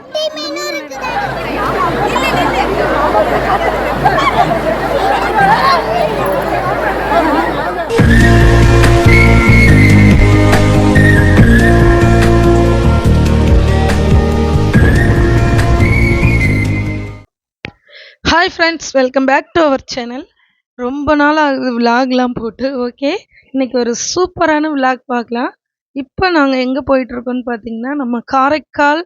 குட்டி மீனும் hi friends welcome back to our channel ரொம்ப நாள் ஆகுது விலாக்லாம் போட்டு ஓகே இன்னைக்கு ஒரு சூப்பரான விலாக் பார்க்கலாம். இப்போ நாங்கள் எங்கே போயிட்டுருக்கோன்னு பார்த்தீங்கன்னா நம்ம காரைக்கால்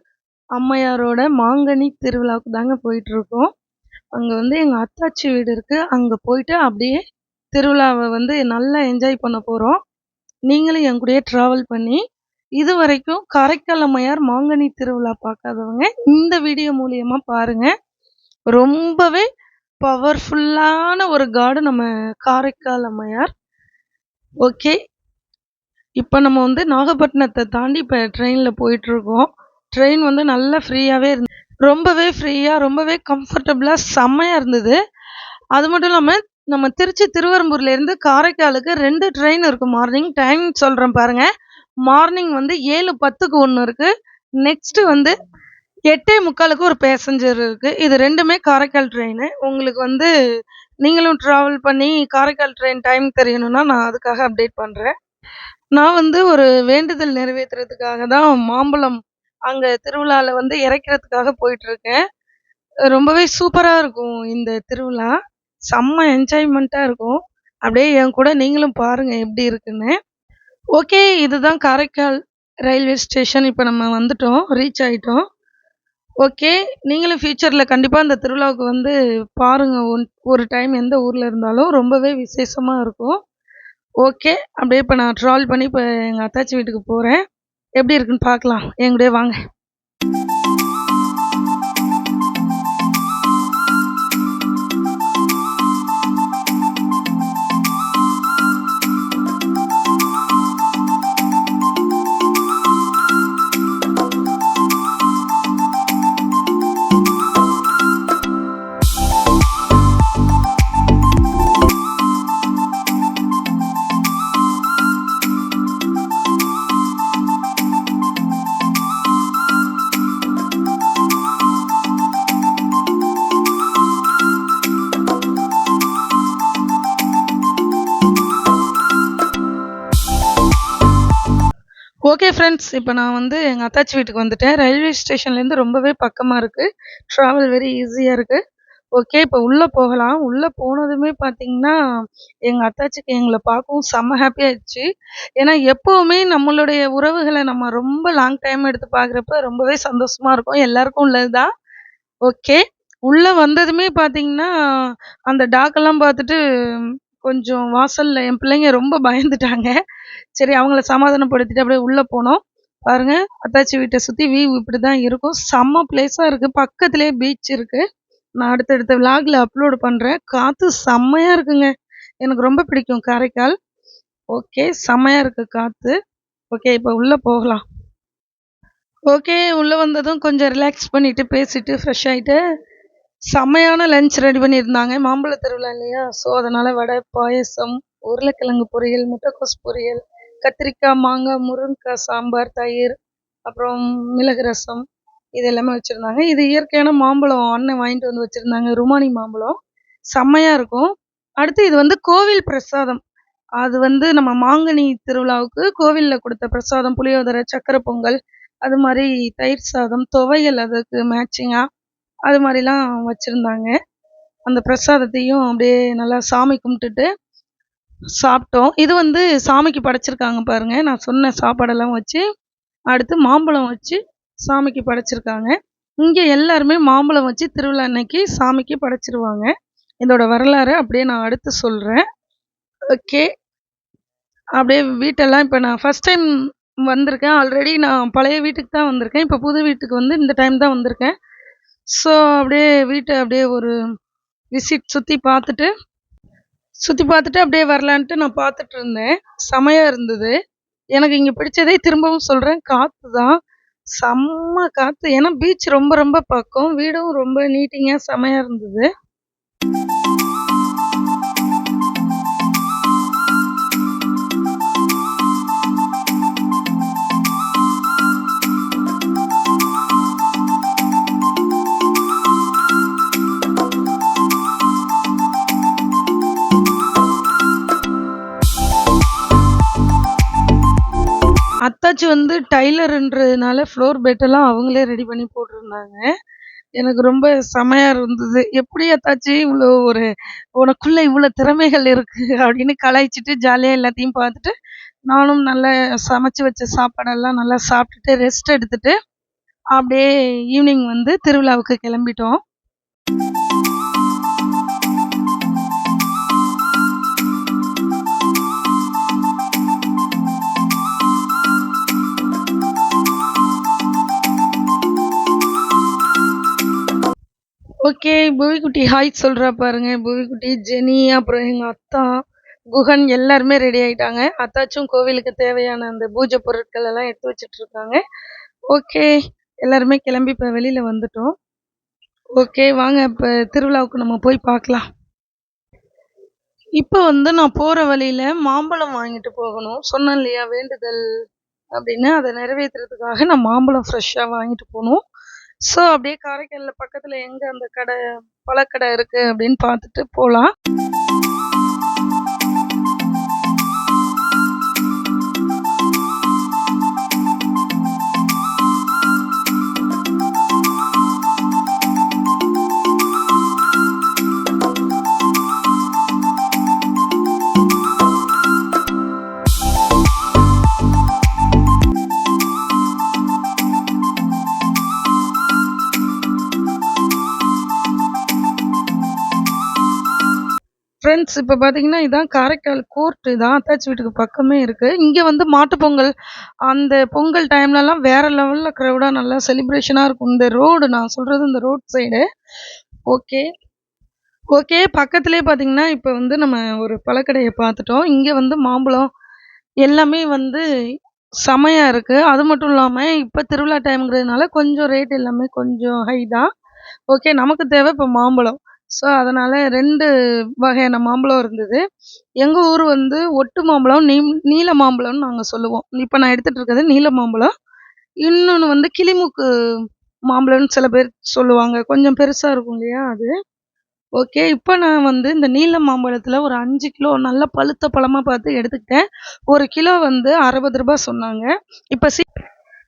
அம்மையாரோட மாங்கனி திருவிழாவுக்கு தாங்க போயிட்டுருக்கோம். அங்கே வந்து எங்கள் அத்தாச்சி வீடு இருக்குது அங்கே போயிட்டு அப்படியே திருவிழாவை வந்து நல்லா என்ஜாய் பண்ண போகிறோம் நீங்களும் என் கூடயே ட்ராவல் பண்ணி இது வரைக்கும் காரைக்கால் அம்மையார் மாங்கனி திருவிழா பார்க்காதவங்க இந்த வீடியோ மூலியமாக பாருங்கள் ரொம்பவே பவர்ஃபுல்லான ஒரு காடு நம்ம காரைக்கால் அம்மையார் ஓகே இப்போ நம்ம வந்து நாகப்பட்டினத்தை தாண்டி இப்போ ட்ரெயினில் போயிட்டுருக்கோம். ட்ரெயின் வந்து நல்லா ஃப்ரீயாகவே இருந்து ரொம்பவே ஃப்ரீயாக ரொம்பவே கம்ஃபர்டபுளாக செம்மையாக இருந்தது. அது மட்டும் இல்லாமல் நம்ம திருச்சி திருவெரும்பூர்லேருந்து காரைக்காலுக்கு ரெண்டு ட்ரெயின் இருக்குது மார்னிங் டைம் சொல்கிறேன் பாருங்கள் மார்னிங் வந்து ஏழு பத்துக்கு ஒன்று இருக்குது நெக்ஸ்ட்டு வந்து எட்டே முக்காலுக்கு ஒரு பேசஞ்சர் இருக்குது இது ரெண்டுமே காரைக்கால் ட்ரெயின் உங்களுக்கு வந்து நீங்களும் ட்ராவல் பண்ணி காரைக்கால் ட்ரெயின் டைம் தெரியணும்னா நான் அதுக்காக அப்டேட் பண்ணுறேன் நான் வந்து ஒரு வேண்டுதல் நிறைவேற்றுறதுக்காக தான் மாம்பழம் அங்கே திருவிழாவில் வந்து இறக்கிறதுக்காக போயிட்டுருக்கேன். ரொம்பவே சூப்பராக இருக்கும் இந்த திருவிழா. செம்ம என்ஜாய்மெண்ட்டாக இருக்கும். அப்படியே என் கூட நீங்களும் பாருங்கள் எப்படி இருக்குன்னு. ஓகே இதுதான் காரைக்கால் ரயில்வே ஸ்டேஷன். இப்போ நம்ம வந்துட்டோம் ரீச் ஆகிட்டோம் ஓகே நீங்களும் ஃப்யூச்சரில் கண்டிப்பாக இந்த திருவிழாவுக்கு வந்து பாருங்கள் ஒன் ஒரு டைம் எந்த ஊரில் இருந்தாலும் ரொம்பவே விசேஷமாக இருக்கும். ஓகே அப்படியே இப்போ நான் ட்ராவல் பண்ணி இப்போ எங்கள் அத்தாச்சி வீட்டுக்கு போகிறேன் எப்படி இருக்குன்னு பார்க்கலாம். என் கூடயே வாங்க. ஃப்ரெண்ட்ஸ் இப்போ நான் வந்து எங்கள் அத்தாச்சி வீட்டுக்கு வந்துட்டேன். ரயில்வே ஸ்டேஷன்லேருந்து ரொம்பவே பக்கமாக இருக்குது ட்ராவல் வெரி ஈஸியாக இருக்குது ஓகே இப்போ உள்ளே போகலாம். உள்ளே போனதுமே பார்த்தீங்கன்னா எங்கள் அத்தாச்சிக்கு எங்களை பார்க்கவும் செம்ம ஹாப்பியாகிடுச்சு ஏன்னா எப்போவுமே நம்மளுடைய உறவுகளை நம்ம ரொம்ப லாங் டைம் எடுத்து பார்க்குறப்ப ரொம்பவே சந்தோஷமாக இருக்கும். எல்லாருக்கும் உள்ளது தான் ஓகே உள்ளே வந்ததுமே பார்த்தீங்கன்னா அந்த டாக்கெல்லாம் பார்த்துட்டு கொஞ்சம் வாசலில் என் பிள்ளைங்க ரொம்ப பயந்துட்டாங்க. சரி அவங்கள சமாதானப்படுத்திட்டு அப்படியே உள்ளே போனோம். பாருங்கள் அத்தாச்சி வீட்டை சுற்றி வியூ இப்படி தான் இருக்கும். செம்ம பிளேஸாக இருக்குது பக்கத்துலேயே பீச் இருக்குது நான் அடுத்தடுத்த விலாகில் அப்லோடு பண்ணுறேன் காற்று செம்மையாக இருக்குங்க. எனக்கு ரொம்ப பிடிக்கும் காரைக்கால். ஓகே செம்மையாக இருக்குது காற்று ஓகே இப்போ உள்ளே போகலாம். ஓகே உள்ளே வந்ததும் கொஞ்சம் ரிலாக்ஸ் பண்ணிவிட்டு பேசிட்டு ஃப்ரெஷ் ஆகிட்டு செம்மையான லஞ்ச் ரெடி பண்ணியிருந்தாங்க. மாம்பழ திருவிழா இல்லையா? ஸோ அதனால் வடை பாயசம் உருளைக்கிழங்கு பொரியல் முட்டைக்கோஸ் பொரியல் கத்திரிக்காய் மாங்காய் முருங்கைக்காய் சாம்பார் தயிர் அப்புறம் மிளகு ரசம் இது எல்லாமே வச்சுருந்தாங்க. இது இயற்கையான மாம்பழம். அண்ணன் வாங்கிட்டு வந்து வச்சுருந்தாங்க. ருமானி மாம்பழம். செம்மையாக இருக்கும். அடுத்து இது வந்து கோவில் பிரசாதம். அது வந்து நம்ம மாங்கனி திருவிழாவுக்கு கோவிலில் கொடுத்த பிரசாதம். புளியோதரை சக்கரை பொங்கல் அது மாதிரி தயிர் சாதம் துவையல் அதுக்கு மேட்சிங்காக அது மாதிரிலாம் வச்சுருந்தாங்க. அந்த பிரசாதத்தையும் அப்படியே நல்லா சாமி கும்பிட்டுட்டு சாப்பிட்டோம். இது வந்து சாமிக்கு படைச்சிருக்காங்க பாருங்க. நான் சொன்ன சாப்பாடெல்லாம் வச்சு அடுத்து மாம்பழம் வச்சு சாமிக்கு படைச்சிருக்காங்க. இங்கே எல்லாருமே மாம்பழம் வச்சு திருவிழா அன்னைக்கு சாமிக்கு படைச்சிருவாங்க. இதோட வரலாறு அப்படியே நான் அடுத்து சொல்கிறேன் ஓகே. அப்படியே வீட்டெல்லாம் இப்போ நான் ஃபஸ்ட் டைம் வந்திருக்கேன். ஆல்ரெடி நான் பழைய வீட்டுக்கு தான் வந்திருக்கேன். இப்போ புது வீட்டுக்கு வந்து இந்த டைம் தான் வந்திருக்கேன். ஸோ அப்படியே வீட்டை அப்படியே ஒரு விசிட் சுற்றி பார்த்துட்டு சுற்றி பார்த்துட்டு அப்படியே வரலான்ட்டு நான் பார்த்துட்டு இருந்தேன். செமையாக இருந்தது. எனக்கு இங்கே பிடிச்சதே திரும்பவும் சொல்கிறேன் காற்று தான். செம்ம காற்று ஏன்னா பீச் ரொம்ப ரொம்ப பக்கம். வீடும் ரொம்ப நீட்டிங்காக செமையாக இருந்தது. அத்தாச்சி வந்து டைலருன்றதுனால ஃப்ளோர் பெட்டெல்லாம் அவங்களே ரெடி பண்ணி போட்டிருந்தாங்க எனக்கு ரொம்ப செமையா இருந்தது. "எப்படி அத்தாச்சி இவ்வளோ ஒரு உனக்குள்ள இவ்வளோ திறமைகள் இருக்கு" அப்படின்னு கலாய்ச்சிட்டு ஜாலியாக எல்லாத்தையும் பார்த்துட்டு, நானும் நல்லா சமைச்சு வச்ச சாப்பாடெல்லாம் நல்லா சாப்பிட்டுட்டு, ரெஸ்ட் எடுத்துட்டு, அப்படியே ஈவினிங் வந்து திருவிழாவுக்கு கிளம்பிட்டோம். ஓகே. புவிக்குட்டி ஹாய் சொல்கிறா பாருங்க. புவிக்குட்டி, ஜெனி, அப்புறம் எங்கள் அத்தா, குகன் எல்லாருமே ரெடி ஆயிட்டாங்க. அத்தாச்சும் கோவிலுக்கு தேவையான அந்த பூஜை பொருட்கள் எல்லாம் எடுத்து வச்சுட்டு இருக்காங்க. ஓகே. எல்லாருமே கிளம்பி இப்போ வெளியில் வந்துட்டோம். ஓகே. வாங்க இப்போ திருவிழாவுக்கு நம்ம போய் பார்க்கலாம். இப்போ வந்து நான் போகிற வழியில் மாம்பழம் வாங்கிட்டு போகணும். சொன்னேன் இல்லையா வேண்டுதல் அப்படின்னு. அதை நிறைவேத்துறதுக்காக நான் மாம்பழம் ஃப்ரெஷ்ஷாக வாங்கிட்டு போகணும் ஸோ அப்படியே காரைக்காலில் பக்கத்துல எங்க அந்த கடை பழக்கடை இருக்கு அப்படின்னு பார்த்துட்டு போலாம். ஃப்ரெண்ட்ஸ் இப்போ பார்த்தீங்கன்னா, இதான் காரைக்கால் கோர்ட் இதான். அத்தாச்சி வீட்டுக்கு பக்கமே இருக்குது இங்கே வந்து மாட்டுப் பொங்கல், அந்த பொங்கல் டைம்லலாம் வேறு லெவலில் க்ரௌடாக நல்லா செலிப்ரேஷனாக இருக்கும். இந்த ரோடு நான் சொல்கிறது இந்த ரோட் சைடு. ஓகே. ஓகே. பக்கத்துலேயே பார்த்தீங்கன்னா, இப்போ வந்து நம்ம ஒரு பழக்கடையை பார்த்துட்டோம். இங்கே வந்து மாம்பழம் எல்லாமே வந்து செமையாக இருக்குது அது மட்டும் இல்லாமல் இப்போ திருவிழா டைம்ங்கிறதுனால கொஞ்சம் ரேட் எல்லாமே கொஞ்சம் ஹை தான். ஓகே. நமக்கு தேவை இப்போ மாம்பழம். ஸோ அதனால ரெண்டு வகையான மாம்பழம் இருந்தது. எங்கள் ஊர் வந்து ஒட்டு மாம்பழம், நீம் நீல மாம்பழம்னு நாங்கள் சொல்லுவோம். இப்போ நான் எடுத்துகிட்டு இருக்கிறது நீல மாம்பழம். இன்னொன்னு வந்து கிளிமூக்கு மாம்பழம்னு சில பேர் சொல்லுவாங்க. கொஞ்சம் பெருசாக இருக்கும் இல்லையா அது. ஓகே. இப்போ நான் வந்து இந்த நீல மாம்பழத்துல ஒரு அஞ்சு கிலோ நல்ல பழுத்த பழமா பார்த்து எடுத்துக்கிட்டேன். ஒரு கிலோ வந்து அறுபது ரூபா சொன்னாங்க. இப்போ சி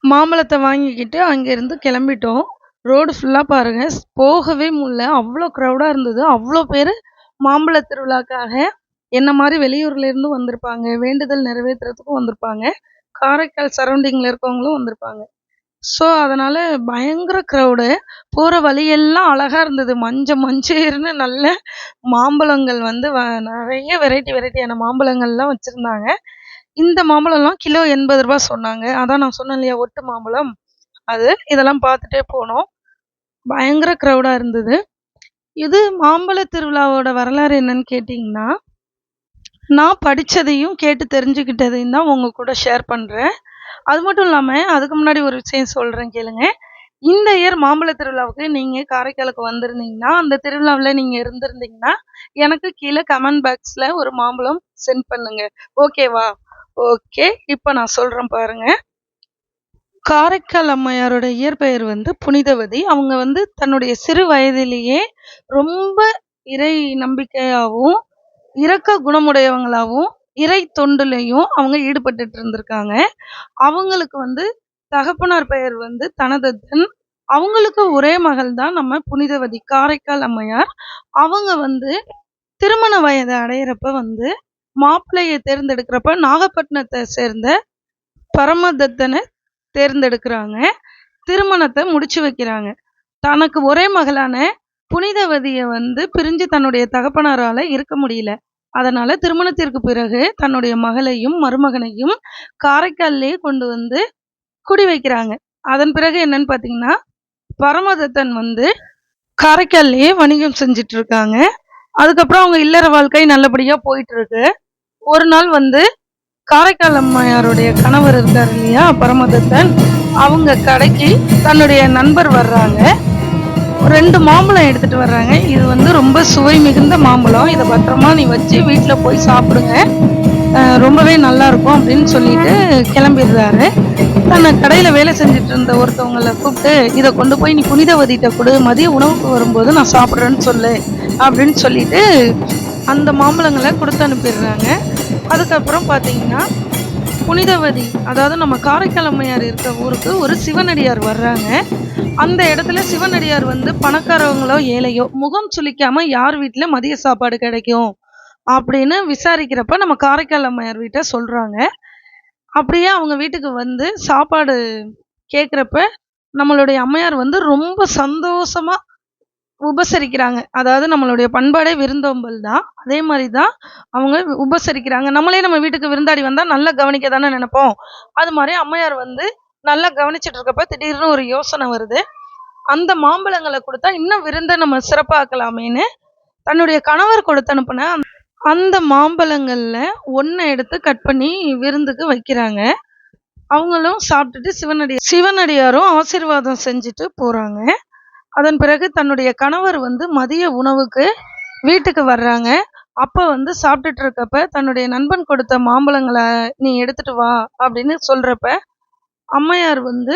மாம்பழத்தை வாங்கிக்கிட்டு அங்கேருந்து கிளம்பிட்டோம். ரோடு ஃபுல்லாக பாருங்கள் போகவே முடியல. அவ்வளோ க்ரௌடாக இருந்தது. அவ்வளோ பேர் மாம்பழ திருவிழாக்காக என்ன மாதிரி வெளியூர்லேருந்து வந்திருப்பாங்க. வேண்டுதல் நிறைவேத்துறதுக்கும் வந்திருப்பாங்க. காரைக்கால் சரௌண்டிங்கில் இருக்கவங்களும் வந்திருப்பாங்க. ஸோ அதனால் பயங்கர க்ரௌடு. போகிற வழியெல்லாம் அழகாக இருந்தது. மஞ்ச மஞ்சேர்ன்னு நல்ல மாம்பழங்கள் வந்து வ நிறைய வெரைட்டி வெரைட்டியான மாம்பழங்கள்லாம் வச்சுருந்தாங்க இந்த மாம்பழம்லாம் கிலோ எண்பது ரூபா சொன்னாங்க. அதான் நான் சொன்னேன் இல்லையா ஒட்டு மாம்பழம். அது. இதெல்லாம் பார்த்துட்டே போனோம். பயங்கர க்ரௌடாக இருந்தது. இது மாம்பழ திருவிழாவோட வரலாறு என்னன்னு கேட்டிங்கன்னா நான் படித்ததையும் கேட்டு தெரிஞ்சுக்கிட்டதையும் தான் உங்கள் கூட ஷேர் பண்ணுறேன் அது மட்டும் இல்லாமல் அதுக்கு முன்னாடி ஒரு விஷயம் சொல்கிறேன் கேளுங்க. இந்த இயர் மாம்பழ திருவிழாவுக்கு நீங்கள் காரைக்காலுக்கு வந்திருந்தீங்கன்னா, அந்த திருவிழாவில் நீங்கள் இருந்திருந்தீங்கன்னா, எனக்கு கீழே கமெண்ட் பாக்ஸில் ஒரு மாம்பழம் சென்ட் பண்ணுங்க. ஓகேவா? ஓகே. இப்போ நான் சொல்கிறேன் பாருங்கள் காரைக்கால் அம்மையாரோட இயற்பெயர் வந்து புனிதவதி. அவங்க வந்து தன்னுடைய சிறு வயதிலேயே ரொம்ப இறை நம்பிக்கையாகவும் இரக்க குணமுடையவங்களாகவும் இறை தொண்டுலையும் அவங்க ஈடுபட்டுட்டு இருந்திருக்காங்க. அவங்களுக்கு வந்து தகப்பனார் பெயர் வந்து தனதத்தன். அவங்களுக்கு ஒரே மகள் தான் நம்ம புனிதவதி. காரைக்கால் அம்மையார். அவங்க வந்து திருமண வயதை அடையிறப்ப வந்து மாப்பிள்ளையை தேர்ந்தெடுக்கிறப்ப நாகப்பட்டினத்தை சேர்ந்த பரமதத்தனை தேர்ந்தெடுக்கிறாங்க திருமணத்தை முடிச்சு வைக்கிறாங்க. தனக்கு ஒரே மகளான புனிதவதியை வந்து பிரிஞ்சு தன்னுடைய தகப்பனாரால இருக்க முடியல. அதனால திருமணத்திற்கு பிறகு தன்னுடைய மகளையும், மருமகனையும் காரைக்கால்லேயே கொண்டு வந்து குடி வைக்கிறாங்க. அதன் பிறகு என்னன்னு பார்த்தீங்கன்னா, பரமதத்தன் வந்து காரைக்கால்லேயே வணிகம் செஞ்சுட்டு இருக்காங்க. அதுக்கப்புறம் அவங்க இல்லற வாழ்க்கை நல்லபடியா போயிட்டு இருக்கு. ஒரு நாள் வந்து காரைக்கால் அம்மையாருடைய கணவர் இருக்கார் இல்லையா பரமதத்தன், அவங்க கடைக்கு தன்னுடைய நண்பர் வர்றாங்க. ரெண்டு மாம்பழம் எடுத்துட்டு வர்றாங்க. இது வந்து ரொம்ப சுவை மிகுந்த மாம்பழம். இதை பத்திரமா நீ வச்சு வீட்டில் போய் சாப்பிடுங்க. ரொம்பவே நல்லா இருக்கும் அப்படின்னு சொல்லிட்டு கிளம்பிடுறாரு. தன்னை கடையில் வேலை செஞ்சுட்டு இருந்த ஒருத்தவங்களை கூப்பிட்டு, இதை கொண்டு போய் நீ புனிதவதிட்ட கொடு மதிய உணவுக்கு வரும்போது நான் சாப்பிட்றேன்னு சொல்லு" அப்படின்னு சொல்லிட்டு அந்த மாம்பழங்களை கொடுத்து அனுப்பிடுறாங்க. அதுக்கப்புறம் பார்த்தீங்கன்னா, புனிதவதி அதாவது நம்ம காரைக்கால் அம்மையார் இருக்க ஊருக்கு ஒரு சிவனடியார் வர்றாங்க. அந்த இடத்துல சிவனடியார் வந்து பணக்காரவங்களோ ஏழையோ முகம் சுளிக்காம யார் வீட்டில் மதிய சாப்பாடு கிடைக்கும் அப்படின்னு விசாரிக்கிறப்ப நம்ம காரைக்கால் அம்மையார் வீட்டை சொல்கிறாங்க அப்படியே அவங்க வீட்டுக்கு வந்து சாப்பாடு கேட்குறப்ப நம்மளுடைய அம்மையார் வந்து ரொம்ப சந்தோஷமாக உபசரிக்கிறாங்க. அதாவது நம்மளுடைய பண்பாடே விருந்தோம்பல் தான். அதே மாதிரி தான் அவங்க உபசரிக்கிறாங்க. நம்மளே நம்ம வீட்டுக்கு விருந்தாடி வந்தால் நல்லா கவனிக்க தானே நினைப்போம். அது மாதிரி அம்மையார் வந்து நல்லா கவனிச்சிட்டு இருக்கப்ப திடீர்னு ஒரு யோசனை வருது. அந்த மாம்பழங்களை கொடுத்தா இன்னும் விருந்தை நம்ம சிறப்பாக்கலாமேன்னு தன்னுடைய கணவர் கொடுத்து அனுப்புன அந்த மாம்பழங்களில் ஒன்றை எடுத்து கட் பண்ணி விருந்துக்கு வைக்கிறாங்க. அவங்களும் சாப்பிட்டுட்டு சிவனடி சிவனடியாரும் ஆசீர்வாதம் செஞ்சுட்டு போகிறாங்க அதன் பிறகு தன்னுடைய கணவர் வந்து மதிய உணவுக்கு வீட்டுக்கு வர்றாங்க. அப்போ வந்து சாப்பிட்டுட்டு இருக்கப்ப தன்னுடைய நண்பன் கொடுத்த மாம்பழங்களை நீ எடுத்துட்டு வா அப்படின்னு சொல்கிறப்ப அம்மையார் வந்து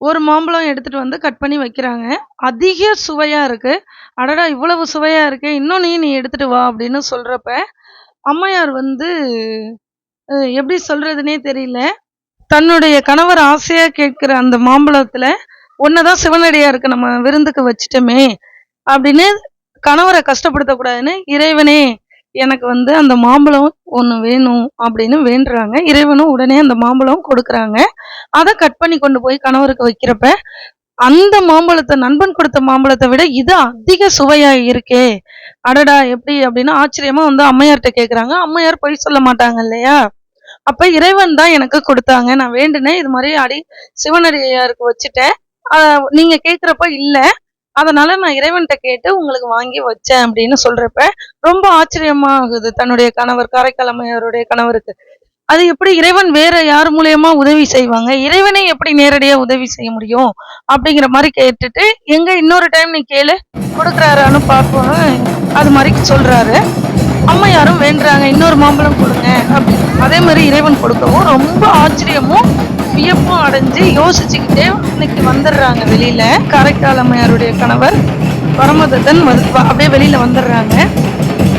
ஒரு மாம்பழம் எடுத்துட்டு வந்து கட் பண்ணி வைக்கிறாங்க. அதிக சுவையா இருக்கு. அடடா இவ்வளவு சுவையா இருக்கு இன்னும் நீ நீ எடுத்துட்டு வா அப்படின்னு சொல்றப்ப அம்மையார் வந்து எப்படி சொல்றதுனே தெரியல. தன்னுடைய கணவர் ஆசையா கேட்கிற அந்த மாம்பழத்துல ஒன்னதான் சிவனடியாருக்கு நம்ம விருந்துக்கு வச்சுட்டோமே அப்படின்னு கணவரை கஷ்டப்படுத்தக்கூடாதுன்னு இறைவனே எனக்கு வந்து அந்த மாம்பழம் ஒன்று வேணும் அப்படின்னு வேண்டுறாங்க. இறைவனும் உடனே அந்த மாம்பழம் கொடுக்குறாங்க. அதை கட் பண்ணி கொண்டு போய் கணவருக்கு வைக்கிறப்ப அந்த மாம்பழத்தை நண்பன் கொடுத்த மாம்பழத்தை விட இது அதிக சுவையா இருக்கே. அடடா எப்படி அப்படின்னு ஆச்சரியமா வந்து அம்மையார்கிட்ட கேக்குறாங்க. அம்மையார் பொய் சொல்ல மாட்டாங்க இல்லையா? அப்ப இறைவன் தான் எனக்கு கொடுத்தாங்க. நான் வேண்டுனேன். இது மாதிரி அடி சிவனடியாருக்கு வச்சுட்டேன். நீங்க கேக்குறப்ப இல்ல. அதனால நான் இறைவன்கிட்ட கேட்டு உங்களுக்கு வாங்கி வச்சேன் அப்படின்னு சொல்றப்ப ரொம்ப ஆச்சரியமா ஆகுது தன்னுடைய கணவர் காரைக்கால் கணவருக்கு. அது எப்படி இறைவன் வேற யார் மூலியமா உதவி செய்வாங்க? இறைவனே எப்படி நேரடியா உதவி செய்ய முடியும்? அப்படிங்கிற மாதிரி கேட்டுட்டு எங்க இன்னொரு டைம் நீ கேளு. கொடுக்குறாரான்னு பார்ப்போம். அது மாதிரி சொல்றாரு. அம்மையாரும் வேண்டுறாங்க இன்னொரு மாம்பழம் கொடுங்க அப்படின்னு. அதே மாதிரி இறைவன் கொடுக்கவும் ரொம்ப ஆச்சரியமும் வியப்பும் அடைஞ்சு யோசிச்சுக்கிட்டே இன்னைக்கு வந்துடுறாங்க வெளியில. காரைக்கால் அம்மையாருடைய கணவர் பரமதத்தன் வந்து அப்படியே வெளியில வந்துடுறாங்க.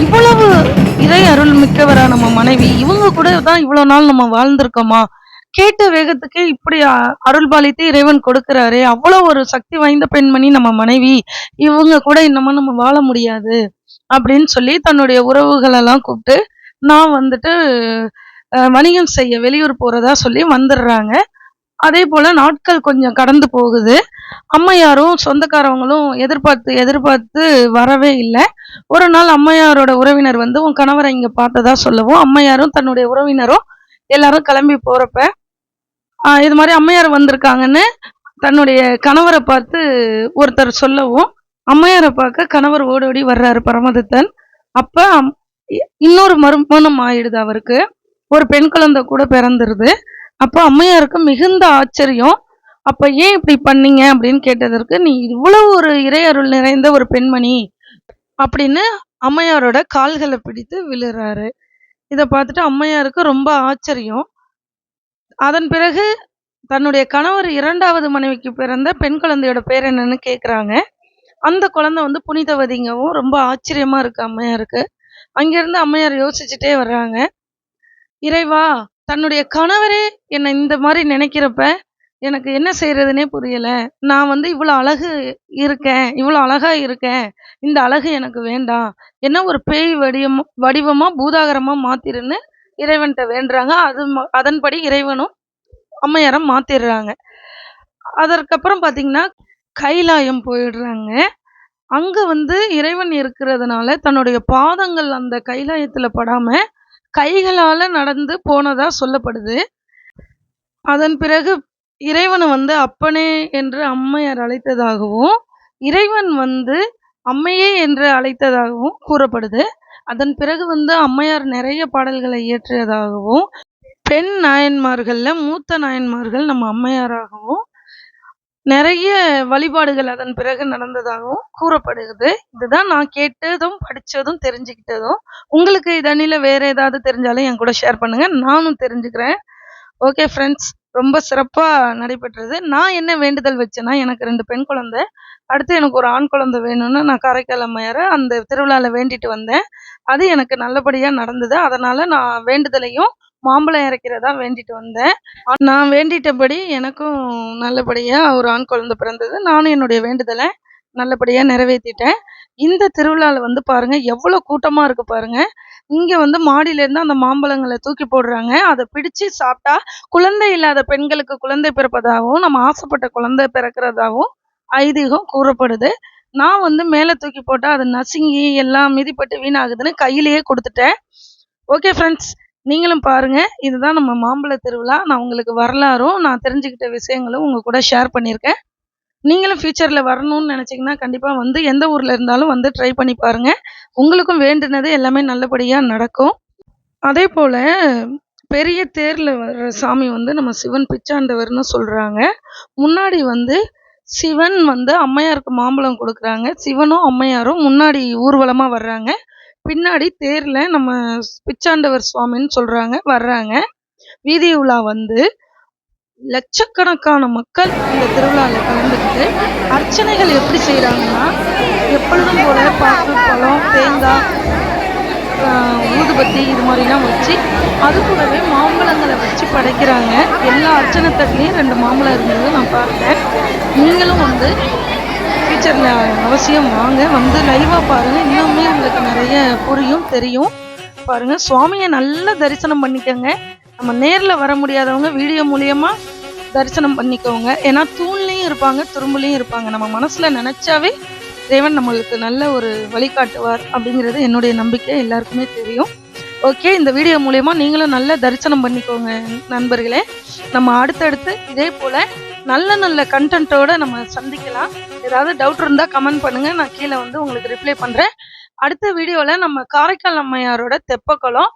இவ்வளவு இறை அருள் மிக்கவரா நம்ம மனைவி. இவங்க கூட தான் இவ்வளவு நாள் நம்ம வாழ்ந்திருக்கோமா? கேட்ட வேகத்துக்கு இப்படி அருள் பாலித்து இறைவன் கொடுக்கிறாரு. அவ்வளவு ஒரு சக்தி வாய்ந்த பெண்மணி நம்ம மனைவி. இவங்க கூட இன்னமும் நம்ம வாழ முடியாது. அப்படின்னு சொல்லி தன்னுடைய உறவுகளெல்லாம் கூப்பிட்டு நான் வந்துட்டு வணிகம் செய்ய வெளியூர் போகிறதா சொல்லி வந்துடுறாங்க. அதே போல் நாட்கள் கொஞ்சம் கடந்து போகுது. அம்மையாரும் சொந்தக்காரவங்களும் எதிர்பார்த்து எதிர்பார்த்து வரவே இல்லை. ஒரு நாள் அம்மையாரோட உறவினர் வந்து உன் கணவரை இங்கே பார்த்ததா சொல்லவும்? அம்மையாரும் தன்னுடைய உறவினரும் எல்லாரும் கிளம்பி போகிறப்ப இது மாதிரி அம்மையார் வந்திருக்காங்கன்னு தன்னுடைய கணவரை பார்த்து ஒருத்தர் சொல்லவும் அம்மையாரை பார்க்க கணவர் ஓடோடி வர்றாரு பரமதத்தன். அப்ப அம்- இன்னொரு மறுமணம் ஆயிடுது அவருக்கு. ஒரு பெண் குழந்தை கூட பிறந்துருது. அப்போ அம்மையாருக்கு மிகுந்த ஆச்சரியம். அப்போ ஏன் இப்படி பண்ணீங்க அப்படின்னு கேட்டதற்கு நீ இவ்வளவு ஒரு இறையருள் நிறைந்த ஒரு பெண்மணி அப்படின்னு அம்மையாரோட கால்களை பிடித்து விழுறாரு. இதை பார்த்துட்டு அம்மையாருக்கு ரொம்ப ஆச்சரியம். அதன் பிறகு தன்னுடைய கணவர் இரண்டாவது மனைவிக்கு பிறந்த பெண் குழந்தையோட பேர் என்னன்னு கேட்குறாங்க அந்த குழந்தை வந்து புனிதவதிங்கவும் ரொம்ப ஆச்சரியமா இருக்கு அம்மையாருக்கு. அங்கிருந்து அம்மையார் யோசிச்சுட்டே வர்றாங்க. இறைவா தன்னுடைய கணவரே என்னை இந்த மாதிரி நினைக்கிறப்ப எனக்கு என்ன செய்யறதுனே புரியல. நான் வந்து இவ்வளோ அழகு இருக்கேன் இவ்வளோ அழகா இருக்கேன் இந்த அழகு எனக்கு வேண்டாம். என்ன ஒரு பேய் வடிவம் வடிவமா பூதாகரமா மாத்திருன்னு இறைவன்கிட்ட வேண்டுறாங்க. அது ம- அதன்படி இறைவனும் அம்மையாரம் மாத்திடுறாங்க. அதற்கப்புறம் பார்த்தீங்கன்னா கைலாயம் போயிடுறாங்க. அங்கே வந்து இறைவன் இருக்கிறதுனால தன்னுடைய பாதங்கள் அந்த கைலாயத்தில் படாமல் கைகளால் நடந்து போனதாக சொல்லப்படுது. அதன் பிறகு இறைவனை வந்து அப்பனே என்று அம்மையார் அழைத்ததாகவும் இறைவன் வந்து அம்மையே என்று அழைத்ததாகவும் கூறப்படுது. அதன் பிறகு வந்து அம்மையார் நிறைய பாடல்களை இயற்றியதாகவும் பெண் நாயன்மார்களில் மூத்த நாயன்மார்கள் நம்ம அம்மையாராகவும் நிறைய வழிபாடுகள் அதன் பிறகு நடந்ததாகவும் கூறப்படுகிறது. இதுதான் நான் கேட்டதும் படித்ததும் தெரிஞ்சுக்கிட்டதும். உங்களுக்கு இதனில வேறு ஏதாவது தெரிஞ்சாலும் என் கூட ஷேர் பண்ணுங்கள் நானும் தெரிஞ்சுக்கிறேன். ஓகே ஃப்ரெண்ட்ஸ் ரொம்ப சிறப்பாக நடைபெற்றது. நான் என்ன வேண்டுதல் வச்சேன்னா எனக்கு ரெண்டு பெண் குழந்தை. அடுத்து எனக்கு ஒரு ஆண் குழந்தை வேணும்னு நான் காரைக்கால் அம்மையாரை அந்த திருவிழாவில் வேண்டிட்டு வந்தேன். அது எனக்கு நல்லபடியாக நடந்தது. அதனால் நான் வேண்டுதலையும் மாம்பழம் இறக்கிறதா வேண்டிட்டு வந்தேன். நான் வேண்டிட்டபடி எனக்கும் நல்லபடியாக ஒரு ஆண் குழந்தை பிறந்தது. நானும் என்னுடைய வேண்டுதலை நல்லபடியாக நிறைவேற்றிட்டேன் இந்த திருவிழாவில் வந்து பாருங்க எவ்வளோ கூட்டமாக இருக்கு பாருங்க. இங்கே வந்து மாடியிலேருந்து அந்த மாம்பழங்களை தூக்கி போடுறாங்க. அதை பிடிச்சு சாப்பிட்டா குழந்தை இல்லாத பெண்களுக்கு குழந்தை பிறப்பதாகவும் நம்ம ஆசைப்பட்ட குழந்தை பிறக்கிறதாகவும் ஐதீகம் கூறப்படுது. நான் வந்து மேலே தூக்கி போட்டால் அது நசுங்கி எல்லாம் மிதிப்பட்டு வீணாகுதுன்னு கையிலேயே கொடுத்துட்டேன். ஓகே ஃப்ரெண்ட்ஸ் நீங்களும் பாருங்க. இதுதான் நம்ம மாம்பழ திருவிழா. நான் உங்களுக்கு வரலாறும் நான் தெரிஞ்சுக்கிட்ட விஷயங்களும் உங்கள் கூட ஷேர் பண்ணியிருக்கேன். நீங்களும் ஃப்யூச்சரில் வரணும்னு நினச்சிங்கன்னா கண்டிப்பாக வந்து எந்த ஊரில் இருந்தாலும் வந்து ட்ரை பண்ணி பாருங்கள் உங்களுக்கும் வேண்டுனது எல்லாமே நல்லபடியாக நடக்கும். அதே போல் பெரிய தேரில் வர்ற சாமி வந்து நம்ம சிவன் பிச்சாண்டவர்னு சொல்கிறாங்க முன்னாடி வந்து சிவன் வந்து அம்மையாருக்கு மாம்பழம் கொடுக்குறாங்க. சிவனும் அம்மையாரும் முன்னாடி ஊர்வலமாக வர்றாங்க. பின்னாடி தேரில் நம்ம பிச்சாண்டவர் சுவாமின்னு சொல்கிறாங்க வர்றாங்க. வீதி உலா வந்து லட்சக்கணக்கான மக்கள் இந்த திருவிழாவில் கலந்துக்கிட்டு அர்ச்சனைகள் எப்படி செய்கிறாங்கன்னா எப்பொழுதும் போல பாக்கு பழம் தேங்காய் ஊதுபத்தி இது மாதிரிலாம் வச்சு அது கூடவே மாம்பழங்களை வச்சு படைக்கிறாங்க. எல்லா அர்ச்சனை தட்டிலையும் ரெண்டு மாம்பழம் இருந்தது நான் பார்த்தேன் நீங்களும் வந்து ஃபியூச்சரில் அவசியம் வாங்க. வந்து லைவாக பாருங்கள் இன்னுமே உங்களுக்கு நிறைய புரியும் தெரியும். பாருங்கள் சுவாமியை நல்லா தரிசனம் பண்ணிக்கோங்க. நம்ம நேரில் வர முடியாதவங்க வீடியோ மூலியமாக தரிசனம் பண்ணிக்கோங்க. ஏன்னா தூண்லேயும் இருப்பாங்க துரும்புலேயும் இருப்பாங்க. நம்ம மனசில் நினச்சாவே தேவன் நம்மளுக்கு நல்ல ஒரு வழிகாட்டுவார் அப்படிங்கிறது என்னுடைய நம்பிக்கை. எல்லாருக்குமே தெரியும். ஓகே இந்த வீடியோ மூலயமா நீங்களும் நல்ல தரிசனம் பண்ணிக்கோங்க நண்பர்களே. நம்ம அடுத்தடுத்து இதே போல் நல்ல நல்ல கண்டென்ட்டோட நம்ம சந்திக்கலாம். ஏதாவது டவுட் இருந்தால் கமெண்ட் பண்ணுங்க. நான் கீழே வந்து உங்களுக்கு ரிப்ளை பண்ணுறேன் அடுத்த வீடியோவில் நம்ம காரைக்கால் அம்மையாரோட தெப்பக்குளம்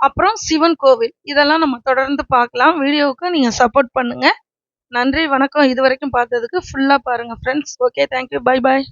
அப்புறம் சிவன் கோவில். இதெல்லாம் நம்ம தொடர்ந்து பார்க்கலாம். வீடியோவுக்கு நீங்கள் சப்போர்ட் பண்ணுங்க. நன்றி வணக்கம். இது வரைக்கும் பார்த்ததுக்கு ஃபுல்லாக பாருங்கள் friends okay thank you bye bye